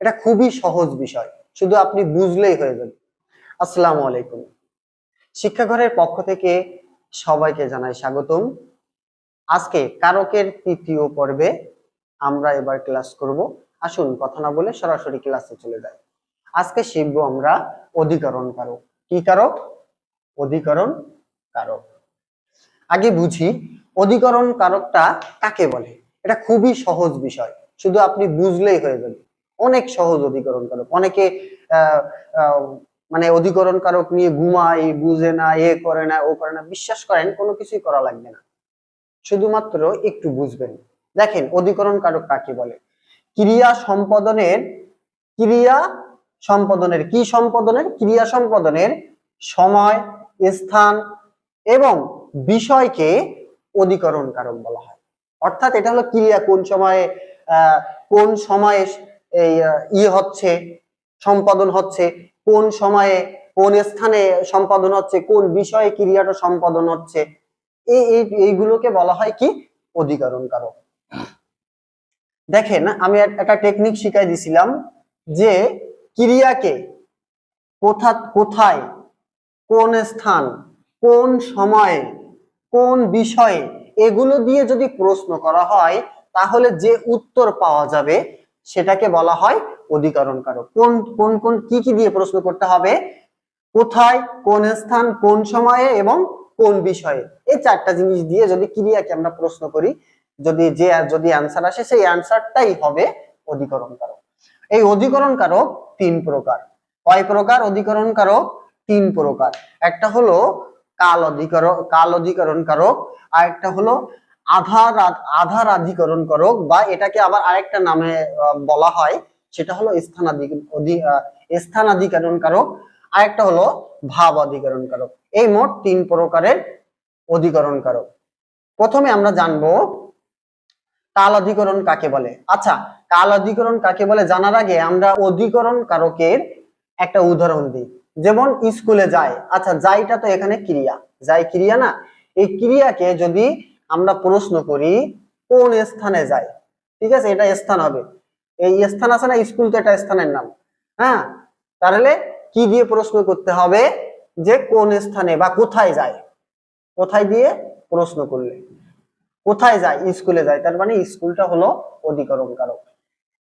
এটা খুবই সহজ বিষয়। শুধু আপনি বুঝলেই হয়ে যাবে। আসসালামু আলাইকুম। শিক্ষাঘরের পক্ষ থেকে সবাইকে জানাই স্বাগতম। আজকে কারকের তৃতীয় পর্বে আমরা এবার ক্লাস করব। আসুন কথা না বলে সরাসরি ক্লাসে চলে যাই। আজকে শিখব আমরা অধিকরণ কারক। কি কারক? অধিকরণ কারক। আগে বুঝি, অধিকরণ কারকটা কাকে বলে? এটা খুবই সহজ বিষয়। শুধু আপনি বুঝলেই হয়ে যাবে। অনেক সহজ অধিকরণ কারক। অনেকে মানে অধিকরণ কারক নিয়ে ঘুমায়, বুঝে না, এ করে না, ও করে না, বিশ্বাস করেন, কোনো কিছুই করা লাগবে না। শুধুমাত্র একটু বুঝবেন। দেখেন, অধিকরণ কারক কাকে বলে? ক্রিয়া সম্পাদনের ক্রিয়া সম্পাদনের, কি সম্পাদনের? ক্রিয়া সম্পাদনের সময়, স্থান এবং বিষয়কে অধিকরণ কারক বলা হয়। অর্থাৎ এটা হলো ক্রিয়া কোন সময়ে কোন সময়ে এই ই হচ্ছে, সম্পাদন হচ্ছে, কোন সময়ে, কোন স্থানে সম্পাদন হচ্ছে, কোন বিষয়ে ক্রিয়াটা সম্পাদন হচ্ছে, এই, এই- এইগুলোকে বলা হয় কি? অধিকরণ কারক দেখেন, আমি একটা টেকনিক শিখাই দিছিলাম যে ক্রিয়াকে কোথা, কোথায়, কোন স্থান, কোন সময়ে, কোন বিষয়ে, এগুলো দিয়ে যদি প্রশ্ন করা হয়, তাহলে যে উত্তর পাওয়া যাবে সেটাকে বলা হয় অধিকরণ কারক কোন কোন কোন, কি কি দিয়ে প্রশ্ন করতে হবে? কোথায়, কোন স্থান, কোন সময়ে এবং কোন বিষয়ে? এই চারটা জিনিস দিয়ে যদি ক্রিয়াকে আমরা প্রশ্ন করি, যদি যে, যদি অ্যান্সার আসে, সেই অ্যান্সারটাই হবে অধিকরণ কারক এই অধিকরণ কারক তিন প্রকার। কয় প্রকার অধিকরণ কারক তিন প্রকার। একটা হলো কাল অধিকরণ কাল অধিকরণ কারক আর একটা হলো আধার আধার আধিকরণ করক বা এটাকে আবার আরেকটা নামে বলা হয়, সেটা হলো স্থানাধিকরণ কারক। আরেকটা হলো ভাব অধিকরণ কারক। এই মোট তিন প্রকারের অধিকরণ কারক। প্রথমে আমরা জানব কাল অধিকরণ কাকে বলে। আচ্ছা কাল অধিকরণ কাকে বলে জানার আগে আমরা অধিকরণ কারকের একটা উদাহরণ দিই। যেমন স্কুলে যায়। আচ্ছা যাইটা তো এখানে ক্রিয়া। যাই ক্রিয়া না? এই ক্রিয়াকে যদি আমরা প্রশ্ন করি, কোন স্থানে যায়? ঠিক আছে, এটা স্থান হবে। এই স্থান আছে না, স্কুল তো এটা স্থানের নাম। হ্যাঁ তাহলে কি দিয়ে প্রশ্ন করতে হবে? যে কোন স্থানে বা কোথায় যায়? কোথায় দিয়ে প্রশ্ন করলে? কোথায় যায়? স্কুলে যায়। তার মানে স্কুলটা হলো অধিকরণ কারক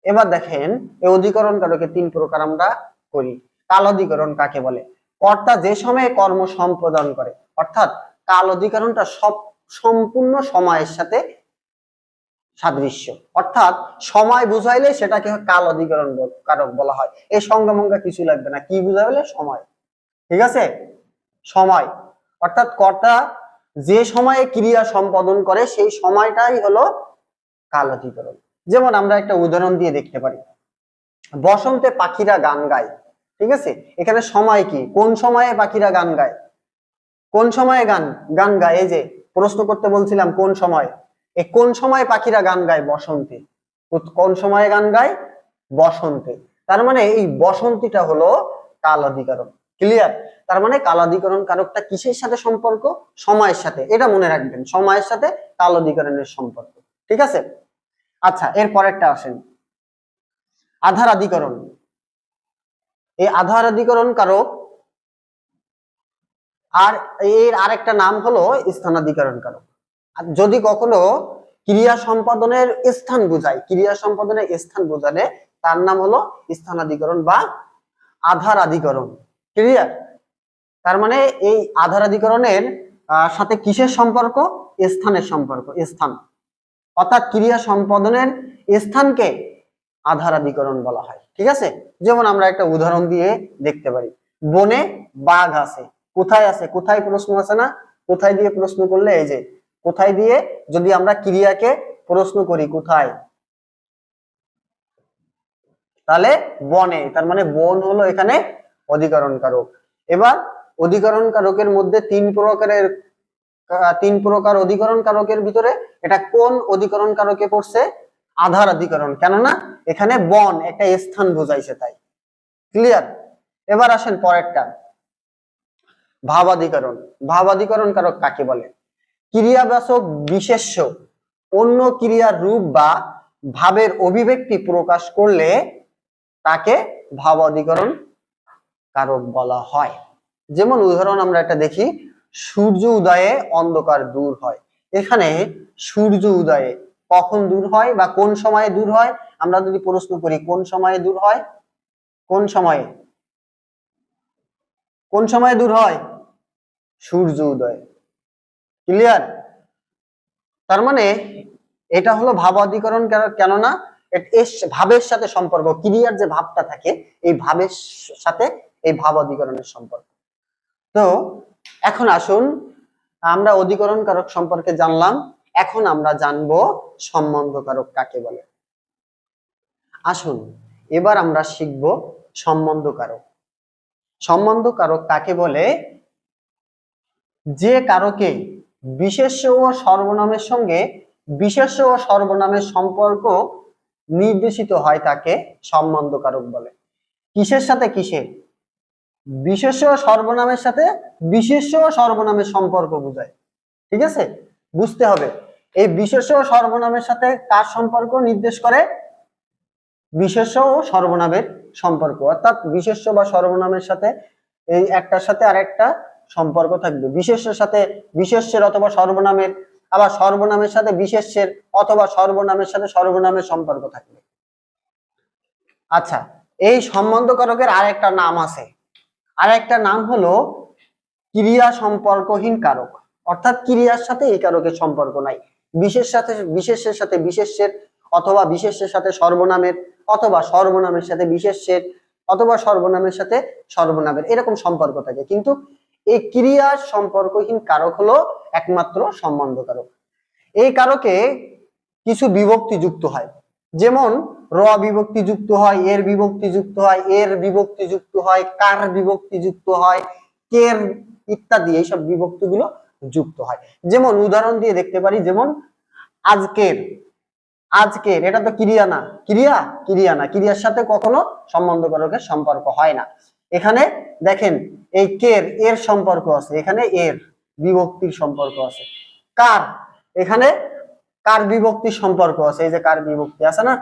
এবার দেখেন, এই অধিকরণ কারকে তিন প্রকার আমরা করি। কাল অধিকরণ কাকে বলে? কর্তা যে সময়ে কর্ম সম্পাদন করে, অর্থাৎ কাল অধিকরণটা সব সম্পূর্ণ সময়ের সাথে সাদৃশ্য। অর্থাৎ সময় বুঝাইলে সেটাকে কাল অধিকরণ কারক বলা হয়। এই সংজ্ঞামঙ্গা কিছু লাগবে না। কি বুঝাইলে? সময়। ঠিক আছে? সময়। অর্থাৎ কর্তা যে সময়ে ক্রিয়া সম্পাদন করে, সেই সময়টাই হলো কাল অধিকরণ। যেমন আমরা একটা উদাহরণ দিয়ে দেখতে পারি। বসন্তে পাখিরা গান গায়। ঠিক আছে? এখানে সময় কি? কোন সময়ে পাখিরা গান গায়? কোন সময়ে গান গান গায়? এই যে প্রশ্ন করতে বলছিলাম, কোন সময়? এই কোন সময় পাখিরা গান গায় বসন্তে? কোন সময়ে গান গায় বসন্তে? তার মানে এই বসন্তীটা হলো কাল অধিকরণ ক্লিয়ার তার মানে কাল অধিকরণ কারকটা কিসের সাথে সম্পর্ক? সময়ের সাথে। এটা মনে রাখবেন, সময়ের সাথে কাল অধিকরণের সম্পর্ক। ঠিক আছে? আচ্ছা এর পরেরটা আসেন। আধার অধিকরণ এই আধার অধিকরণ কারক আর এর আরেকটা নাম হলো স্থানাধিকরণ কারক যদি কখনো ক্রিয়া সম্পাদনের স্থান বোঝায় ক্রিয়া সম্পাদনের স্থান বোঝালে তার নাম হলো স্থানাধিকরণ বা আধার অধিকরণ ক্লিয়ার তার মানে এই আধার অধিকরণের আহ, সাথে কিসের সম্পর্ক? স্থানের সম্পর্ক স্থান। অর্থাৎ ক্রিয়া সম্পাদনের স্থানকে আধার অধিকরণ বলা হয়। ঠিক আছে? যেমন আমরা একটা উদাহরণ দিয়ে দেখতে পারি। বনে বাঘ আছে। কোথায় আছে? কোথায় প্রশ্ন আছে না? কোথায় দিয়ে প্রশ্ন করলে এই যে, কোথায় দিয়ে যদি আমরা ক্রিয়াকে প্রশ্ন করি, কোথায়? তাহলে বনে, তার মানে বন হলো এখানে অধিকরণ কারক এবার অধিকরণ কারকের মধ্যে তিন প্রকারের তিন প্রকার অধিকরণ কারকের ভিতরে এটা কোন অধিকরণ কারকে পড়ছে? আধার অধিকরণ। কেননা এখানে বন একটা স্থান বোঝাইছে তাই। ক্লিয়ার এবার আসেন পরেরটা। ভাবাধিকরণ। ভাবাধিকরণ কারক কাকে বলে? ক্রিয়াবাচক বিশেষ্য। অন্য ক্রিয়ার রূপ বা ভাবের অভিব্যক্তি প্রকাশ করলে তাকে ভাবাধিকরণ কারক বলা হয়। যেমন উদাহরণ আমরা একটা দেখি, সূর্য উদয়ে অন্ধকার দূর হয়। এখানে সূর্য উদয়ে কখন দূর হয় বা কোন সময়ে দূর হয়? আমরা যদি প্রশ্ন করি, কোন সময়ে দূর হয়? কোন সময়ে? কোন সময়ে দূর হয়? সূর্য উদয়। ক্লিয়ার তার মানে এটা হলো ভাব অধিকরণ কেন- কেননা ভাবের সাথে সম্পর্ক, ক্রিয়ার যে ভাবটা থাকে, এই ভাবের সাথে এই ভাব অধিকরণের সম্পর্ক। তো এখন আসুন, আমরা অধিকরণ কারক সম্পর্কে জানলাম, এখন আমরা জানব সম্বন্ধ কারক কাকে বলে। আসুন, এবার আমরা শিখব সম্বন্ধ কারক সম্বন্ধ কারক কাকে বলে? যে কারকে বিশেষ ও সর্বনামের সঙ্গে বিশেষ ও সর্বনামের সম্পর্ক নির্দেশিত হয় তাকে সম্বন্ধ কারক বলে। কিসের সাথে কিসের? বিশেষ্য ও সর্বনামের সাথে বিশেষ্য ও সর্বনামের সম্পর্ক বোঝায়। ঠিক আছে? বুঝতে হবে। এই বিশেষ ও সর্বনামের সাথে কার সম্পর্ক নির্দেশ করে? বিশেষ ও সর্বনামের সম্পর্ক। অর্থাৎ বিশেষ বা সর্বনামের সাথে এই একটার সাথে আরেকটা সম্পর্ক থাকবে। বিশেষ্যের সাথে বিশেষ্যের অথবা সর্বনামের, আবার সর্বনামের সাথে বিশেষ্যের অথবা সর্বনামের সাথে সর্বনামের সম্পর্ক থাকবে। আচ্ছা এই সম্বন্ধকারকের আরেকটা নাম আছে। আরেকটা নাম হলো ক্রিয়া সম্পর্কহীন কারক। অর্থাৎ ক্রিয়ার সাথে এই কারকের সম্পর্ক নাই। বিশেষ সাথে বিশেষের সাথে বিশেষের অথবা বিশেষের সাথে সর্বনামের, অথবা সর্বনামের সাথে বিশেষের অথবা সর্বনামের সাথে সর্বনামের, এরকম সম্পর্ক থাকে। কিন্তু এই ক্রিয়ার সম্পর্কহীন কারক হলো একমাত্র সম্বন্ধ কারক এই কারকে কিছু বিভক্তি যুক্ত হয়। যেমন, র বিভক্তি যুক্ত হয়, এর বিভক্তি যুক্ত হয়, এর বিভক্তি যুক্ত হয়, কার বিভক্তি যুক্ত হয়, কের ইত্যাদি এইসব বিভক্তিগুলো যুক্ত হয়। যেমন, উদাহরণ দিয়ে দেখতে পারি, যেমন, আজকের। আজকের, এটা তো ক্রিয়া না। ক্রিয়া? ক্রিয়া না। ক্রিয়ার সাথে কখনো সম্বন্ধ কারকের সম্পর্ক হয় না। এখানে দেখেন, এই কের, এর সম্পর্ক আছে। এখানে এর বিভক্তির সম্পর্ক আছে। কার, এখানে কার বিভক্তির সম্পর্ক আছে? এই যে কার বিভক্তি আছে না?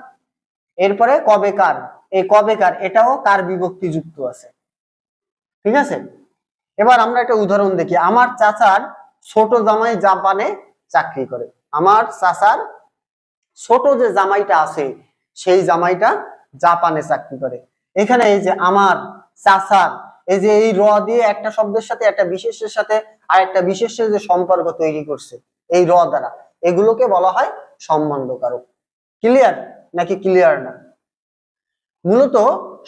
এরপরে কবে কার? এই কবে কার, এটাও কার বিভক্তি যুক্ত আছে। ঠিক আছে? এবার আমরা একটা উদাহরণ দেখি। আমার চাচার ছোট জামাই জাপানে চাকরি করে। আমার চাচার ছোট যে জামাইটা আছে, সেই জামাইটা জাপানে চাকরি করে। এখানে এই যে আমার, চাচার, এই যে এই র দিয়ে একটা শব্দের সাথে, একটা বিশেষের সাথে, আর একটা বিশেষের যে সম্পর্ক তৈরি করছে, এই র দ্বারা। এগুলোকে বলা হয় সম্বন্ধ কারক ক্লিয়ার নাকি ক্লিয়ার না? মূলত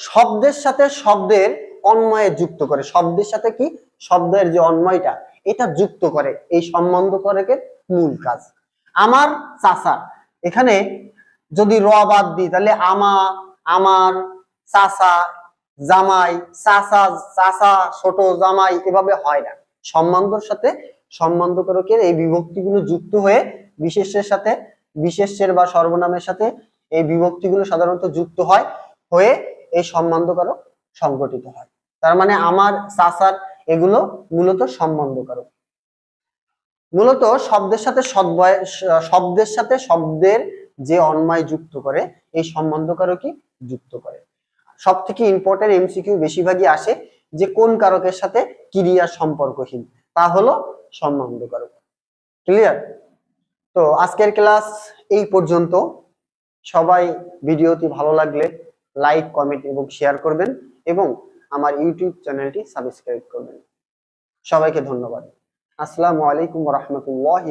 শব্দের সাথে শব্দের অন্বয়ে যুক্ত করে। শব্দের সাথে কি? শব্দের যে অন্বয়টা, এটা যুক্ত করে। এই সম্বন্ধ কারকের মূল কাজ। আমার চাচা এখানে যদি র বাদ দিই, তাহলে আমা, আমার চাচা, জামাই, চাচা চাচা, ছোট জামাই এভাবে হয় না। সম্বন্ধের সাথে সম্বন্ধ কারকের এই বিভক্তিগুলো যুক্ত হয়ে বিশেষের সাথে, বিশেষের বা সর্বনামের সাথে এই বিভক্তিগুলো সাধারণত যুক্ত হয়, হয়ে এই সম্বন্ধ কারক সংগঠিত হয়। তার মানে আমার, চাচার এগুলো মূলত সম্বন্ধ কারক মূলত শব্দের সাথে শব্দের সাথে শব্দের যে অন্যায় যুক্ত করে, এই সম্বন্ধ কারকই যুক্ত করে। সব থেকে ইম্পর্টেন্ট এমসিকিউ বেশিরভাগই আসে যে কোন কারকের সাথে ক্রিয়া সম্পর্কহীন, তা হলো সম্বন্ধ কারক ক্লিয়ার তো আজকের ক্লাস এই পর্যন্ত। সবাই ভিডিওটি ভালো লাগলে লাইক কমেন্ট এবং শেয়ার করবেন এবং আমার ইউটিউব চ্যানেলটি সাবস্ক্রাইব করবেন। সবাইকে ধন্যবাদ। আসসালামু আলাইকুম রহমতুল্লাহ